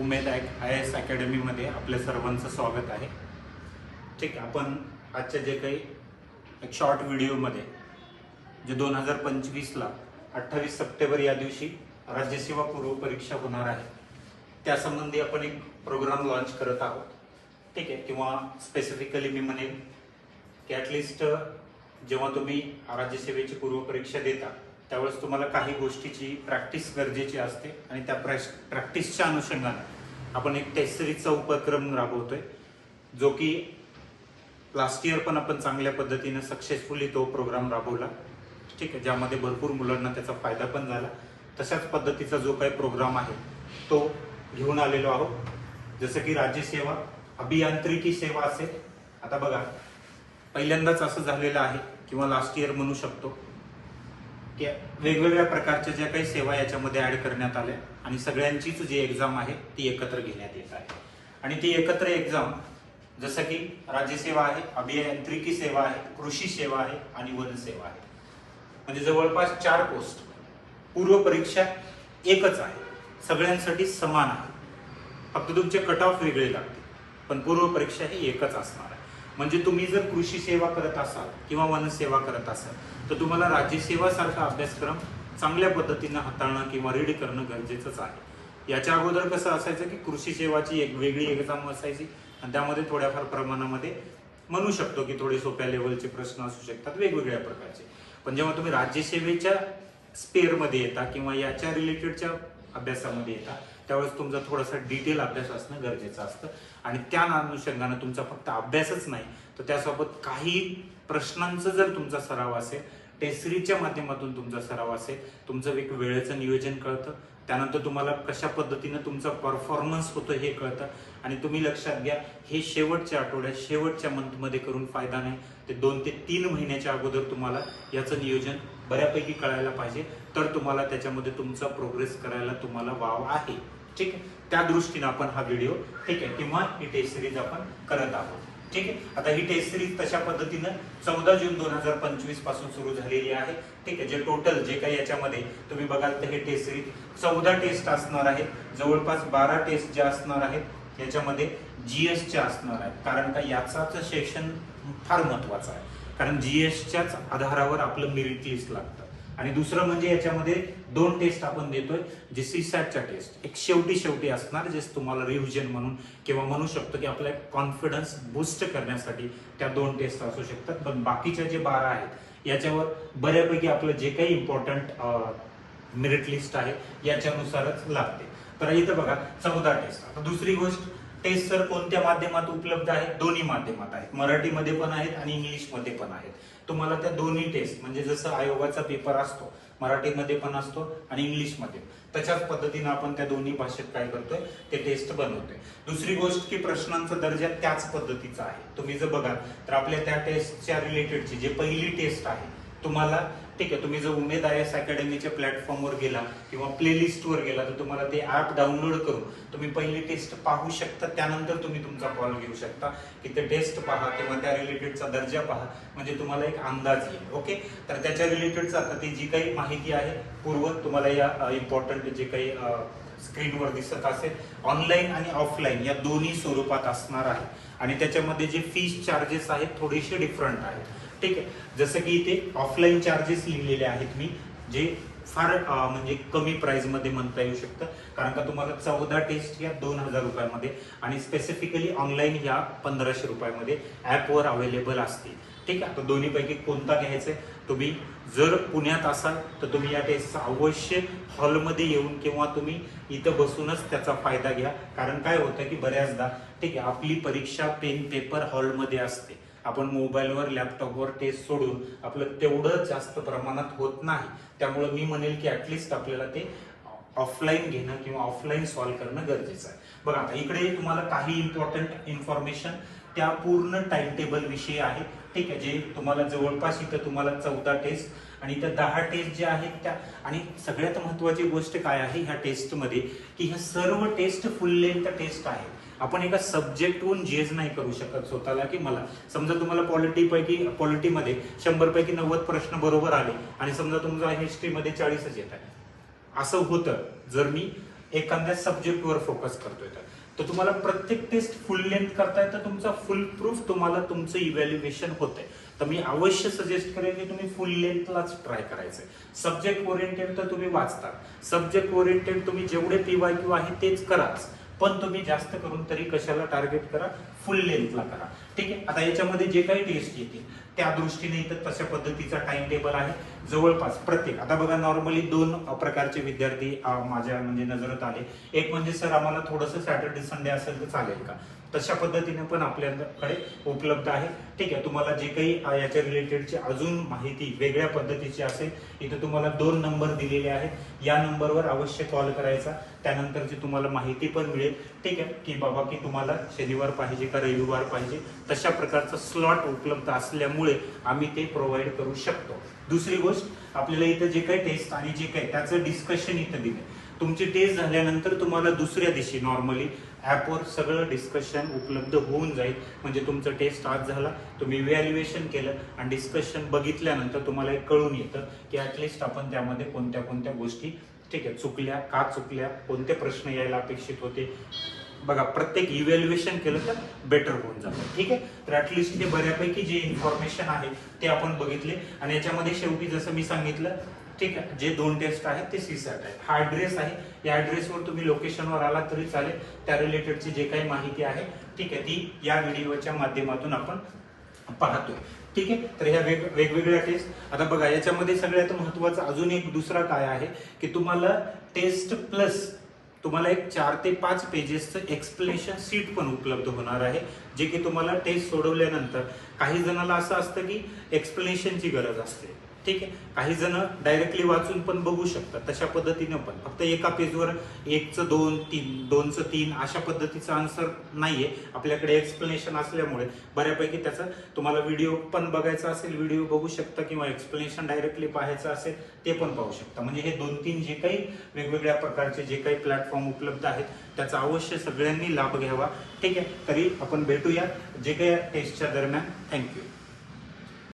Umed I S अकॅडमीमध्ये आपल्या सर्वांचं स्वागत आहे. ठीक आहे आपण आजच्या जे काही एक शॉर्ट व्हिडिओमध्ये जे दोन हजार पंचवीसला अठ्ठावीस सप्टेंबर या दिवशी राज्यसेवा पूर्व परीक्षा होणार आहे त्यासंबंधी आपण एक प्रोग्राम लॉन्च करत आहोत. ठीक आहे किंवा स्पेसिफिकली मी म्हणेन की ॲटलिस्ट जेव्हा तुम्ही राज्यसेवेची पूर्वपरीक्षा देता त्यावेळेस तुम्हाला काही गोष्टीची प्रॅक्टिस गरजेची असते आणि त्या प्रॅक्टिसच्या अनुषंगाने आपण एक टेस्ट सिरीजचा उपक्रम राबवतोय जो की लास्ट इयर पण आपण चांगल्या पद्धतीने सक्सेसफुली तो प्रोग्राम राबवला. ठीक आहे ज्यामध्ये भरपूर मुलांना त्याचा फायदा पण झाला. तशाच पद्धतीचा जो काही प्रोग्राम आहे तो घेऊन आलेलो आहोत. जसं की राज्यसेवा अभियांत्रिकी सेवा असेल. आता बघा पहिल्यांदाच असं झालेलं आहे किंवा लास्ट इयर म्हणू शकतो. की वेगवेगळ्या प्रकारच्या ज्या काही सेवा याच्यामध्ये ऍड करण्यात आल्या आणि सगळ्यांचीच जी एक्झाम आहे ती एकत्र घेण्यात येत आहे. आणि ती एकत्र एक्झाम जसं की राज्यसेवा आहे अभियांत्रिकी सेवा आहे कृषी सेवा आहे आणि वन सेवा आहे. म्हणजे जवळपास चार पोस्ट पूर्व परीक्षा एकच आहे. सगळ्यांसाठी समान आहे. फक्त तुमचे कट ऑफ वेगळे लागतील. पण पूर्व परीक्षा ही एकच असणार. म्हणजे तुम्ही जर कृषी सेवा करत असाल किंवा वनसेवा करत असाल तर तुम्हाला राज्यसेवा सारखा अभ्यासक्रम चांगल्या पद्धतीनं हाताळणं किंवा रीड करणं गरजेचंच आहे. याच्या अगोदर कसं असायचं की कृषी सेवाची एक वेगळी एक्झाम असायची आणि त्यामध्ये थोड्याफार प्रमाणामध्ये म्हणू शकतो की थोडे सोप्या लेवलचे प्रश्न असू शकतात वेगवेगळ्या प्रकारचे. पण जेव्हा तुम्ही राज्यसेवेच्या स्पेअरमध्ये येता किंवा याच्या रिलेटेडच्या अभ्यासामध्ये येता त्यावेळेस तुमचा थोडासा डिटेल अभ्यास असणं गरजेचं असतं. आणि त्या अनुषंगानं तुमचा फक्त अभ्यासच नाही तर त्यासोबत काही प्रश्नांचं जर तुमचा सराव असेल टेसरीच्या माध्यमातून तुमचा सराव असेल तुमचं एक वेळेचं नियोजन कळतं. त्यानंतर तुम्हाला कशा पद्धतीनं तुमचा परफॉर्मन्स होतो हे कळतं. आणि तुम्ही लक्षात घ्या हे शेवटच्या आठवड्यात शेवटच्या मंथमध्ये करून फायदा नाही. ते दोन ते तीन महिन्याच्या अगोदर तुम्हाला याचं नियोजन बऱ्यापैकी कळायला पाहिजे. तर तुम्हाला त्याच्यामध्ये तुमचा प्रोग्रेस करायला तुम्हाला वाव आहे. ठीक आहे? त्या दृष्टीनं आपण हा व्हिडिओ ठीक आहे किंवा ही टेस्ट सिरीज आपण करत आहोत. ठीक आहे? आता ही टेस्ट सिरीज तशा पद्धतीनं चौदा जून दोन हजार पंचवीसपासून सुरू झालेली आहे. ठीक आहे? जे टोटल जे काही याच्यामध्ये तुम्ही बघाल तर हे टेस्ट सिरीज चौदा टेस्ट असणार आहेत. जवळपास बारा टेस्ट ज्या असणार आहेत याच्यामध्ये जीएसच्या असणार आहेत. कारण का याचाच सेशन फार महत्वाचं आहे. कारण जीएसच्याच आधारावर आपलं मेरिट लिस्ट लागतं. आणि दुसरं म्हणजे याच्यामध्ये दोन टेस्ट आपण देतोय जे सीसॅटच्या टेस्ट एक शेवटी शेवटी असणार जे तुम्हाला रिव्हिजन म्हणून किंवा म्हणू शकतो की आपला कॉन्फिडन्स बूस्ट करण्यासाठी त्या दोन टेस्ट असू शकतात. पण बाकीच्या जे बारा आहेत याच्यावर बऱ्यापैकी आपलं जे काही इम्पॉर्टंट मेरिट लिस्ट आहे याच्यानुसारच लागते. तर इथं बघा चौदा टेस्ट आता दुसरी गोष्ट टेस्ट सर कोणत्या माध्यमात उपलब्ध आहेत? दोन्ही माध्यमात आहेत. मराठीमध्ये पण आहेत आणि इंग्लिशमध्ये पण आहेत. तुम्हाला त्या दोन्ही टेस्ट म्हणजे जसं आयोगाचा पेपर असतो मराठीमध्ये पण असतो आणि इंग्लिशमध्ये. तशाच पद्धतीनं आपण त्या दोन्ही भाषेत काय करतोय ते टेस्ट बनवतोय. दुसरी गोष्ट की प्रश्नांचा दर्जा त्याच पद्धतीचा आहे. तुम्ही जर बघाल तर आपल्या त्या टेस्टच्या रिलेटेडची जे पहिली टेस्ट आहे तुम्हाला ठीक आहे तुम्ही जर उमेद आय एस अकॅडमीच्या प्लॅटफॉर्मवर गेला किंवा प्लेलिस्टवर गेला तर तुम्हाला ते ऍप डाउनलोड करून तुम्ही पहिली टेस्ट पाहू शकता. त्यानंतर तुम्ही तुमचा कॉल घेऊ शकता. की ते टेस्ट पहा किंवा त्या रिलेटेडचा दर्जा पहा. म्हणजे तुम्हाला एक अंदाज येईल ओके तर त्याच्या रिलेटेडचा आता ती जी काही माहिती आहे पूर्व तुम्हाला या इम्पॉर्टंट जे काही स्क्रीनवर दिसत असेल ऑनलाईन आणि ऑफलाईन या दोन्ही स्वरूपात असणार आहे. आणि त्याच्यामध्ये जे फीस चार्जेस आहेत थोडेसे डिफरंट आहेत. ठीक आहे. जसं की इथे ऑफलाईन चार्जेस लिहिलेले आहेत मी जे फार म्हणजे कमी प्राइसमध्ये म्हणता येऊ शकतं. कारण का तुम्हाला चौदा टेस्ट या दोन हजार रुपयामध्ये आणि स्पेसिफिकली ऑनलाईन या पंधराशे रुपयामध्ये ॲपवर अवेलेबल असतील. ठीक आहे. तर दोन्हीपैकी कोणता घ्यायचा आहे तुम्ही जर पुण्यात असाल तर तुम्ही या टेस्टचा अवश्य हॉलमध्ये येऊन किंवा तुम्ही इथं बसूनच त्याचा फायदा घ्या. कारण काय होतं की बऱ्याचदा ठीक आहे आपली परीक्षा पेन पेपर हॉलमध्ये असते. आपण मोबाईलवर लॅपटॉपवर टेस्ट सोडून आपलं तेवढं जास्त प्रमाणात होत नाही. त्यामुळे मी म्हणेल की ॲटलिस्ट आपल्याला ते ऑफलाईन घेणं किंवा ऑफलाईन सॉल्व्ह करणं गरजेचं आहे. बघा आता इकडे तुम्हाला काही इम्पॉर्टंट इन्फॉर्मेशन त्या पूर्ण टाइम टेबल विषयी आहे. ठीक आहे जे तुम्हाला जवळपास इथं तुम्हाला चौदा टेस्ट आणि त्या दहा टेस्ट ज्या आहेत त्या आणि सगळ्यात महत्वाची गोष्ट काय आहे ह्या टेस्टमध्ये की ह्या सर्व टेस्ट फुल लेंथ टेस्ट आहे आपण एका सब्जेक्टहून जेज नाही करू शकत स्वतःला की मला. समजा तुम्हाला पॉलिटी पैकी पॉलिटीमध्ये शंभर पैकी नव्वद प्रश्न बरोबर आले आणि समजा तुमचा हिस्ट्रीमध्ये चाळीसच येत आहे. असं होतं जर मी एखाद्या सब्जेक्टवर फोकस करतोय तर. तर तुम्हाला प्रत्येक टेस्ट फुल लेंथ करताय तर तुमचा फुल प्रूफ तुम्हाला तुमचं इव्हॅल्युएशन होतंय. तर मी अवश्य सजेस्ट करेन की तुम्ही फुल लेंथलाच ट्राय करायचंय. सब्जेक्ट ओरिएंटेड तर तुम्ही वाचता. सब्जेक्ट ओरिएंटेड तुम्ही जेवढे पीवाय क्यू आहे तेच कराच. पण तुम्ही जास्त करून तरी कशाला टार्गेट करा? फुल लेंथला करा. ठीक आहे? आता याच्यामध्ये जे काही टेस्ट येतील त्या दृष्टीने इथं तशा पद्धतीचा टाइम टेबल आहे. जवळपास प्रत्येक आता बघा नॉर्मली दोन प्रकारचे विद्यार्थी माझ्या म्हणजे नजरेत आले. एक म्हणजे सर आम्हाला थोडंसं सॅटर्डे संडे असेल तर चालेल का? तशा पद्धतीने पण आपल्याकडे उपलब्ध आहे. ठीक आहे तुम्हाला जे काही याच्या रिलेटेडची अजून माहिती वेगळ्या पद्धतीची असेल इथं तुम्हाला दोन नंबर दिलेले आहेत. या नंबरवर अवश्य कॉल करायचा. त्यानंतरची तुम्हाला माहिती पण मिळेल. ठीक आहे की बाबा की तुम्हाला शनिवार पाहिजे का रविवार पाहिजे तशा प्रकारचं स्लॉट उपलब्ध असल्यामुळे आम्ही ते प्रोव्हाइड करू शकतो. दुसरी गोष्ट आपल्याला इथं जे काही टेस्ट आणि जे काही त्याचं डिस्कशन इथं दिलं तुमची टेस्ट झाल्यानंतर तुम्हाला दुसऱ्या दिवशी नॉर्मली ॲपवर सगळं डिस्कशन उपलब्ध होऊन जाईल. म्हणजे तुमचं टेस्ट आज झाला तुम्ही व्हॅल्युएशन केलं आणि डिस्कशन बघितल्यानंतर तुम्हाला एक कळून येतं की ॲटलिस्ट आपण त्यामध्ये कोणत्या कोणत्या गोष्टी ठीक आहे चुकल्या का चुकल्या कोणते प्रश्न यायला अपेक्षित होते. बघा प्रत्येक इव्हॅल्युएशन केलं तर बेटर होऊन जातं. ठीक आहे? तर ऍटलिस्ट हे बऱ्यापैकी जे इन्फॉर्मेशन आहे ते आपण बघितले. आणि याच्यामध्ये शेवटी जसं मी सांगितलं ठीक आहे जे दोन टेस्ट आहेत ते सी सॅट आहे हा ॲड्रेस आहे. या ॲड्रेसवर तुम्ही लोकेशनवर आला तरी चालेल. त्या रिलेटेडची जे काही माहिती आहे ठीक आहे ती या व्हिडिओच्या माध्यमातून आपण पाहतोय. ठीक आहे? तर ह्या वेग वेगवेगळ्या टेस्ट आता बघा याच्यामध्ये सगळ्यात महत्वाचं अजून एक दुसरा काय आहे की तुम्हाला टेस्ट प्लस तुम्हाला एक चार ते पाच पेजेसचं एक्सप्लेनेशन सीट पण उपलब्ध होणार आहे जे की तुम्हाला टेस्ट सोडवल्यानंतर. काही जणाला असं असतं की एक्सप्लेनेशनची गरज असते. ठीक आहे. काही जण डायरेक्टली वाचून पण बघू शकतात. तशा पद्धतीनं पण. फक्त एका पेजवर एकचं दोन तीन दोनचं तीन अशा पद्धतीचं आन्सर नाहीये. आपल्याकडे एक्सप्लेनेशन असल्यामुळे बऱ्यापैकी त्याचा तुम्हाला व्हिडिओ पण बघायचा असेल व्हिडिओ बघू शकता किंवा एक्सप्लेनेशन डायरेक्टली पाहायचं असेल ते पण पाहू शकता. म्हणजे हे दोन तीन जे काही वेगवेगळ्या प्रकारचे जे काही प्लॅटफॉर्म उपलब्ध आहेत त्याचा अवश्य सगळ्यांनी लाभ घ्यावा. ठीक आहे. तरी आपण भेटूया. जे काही टेस्टच्या दरम्यान. थँक्यू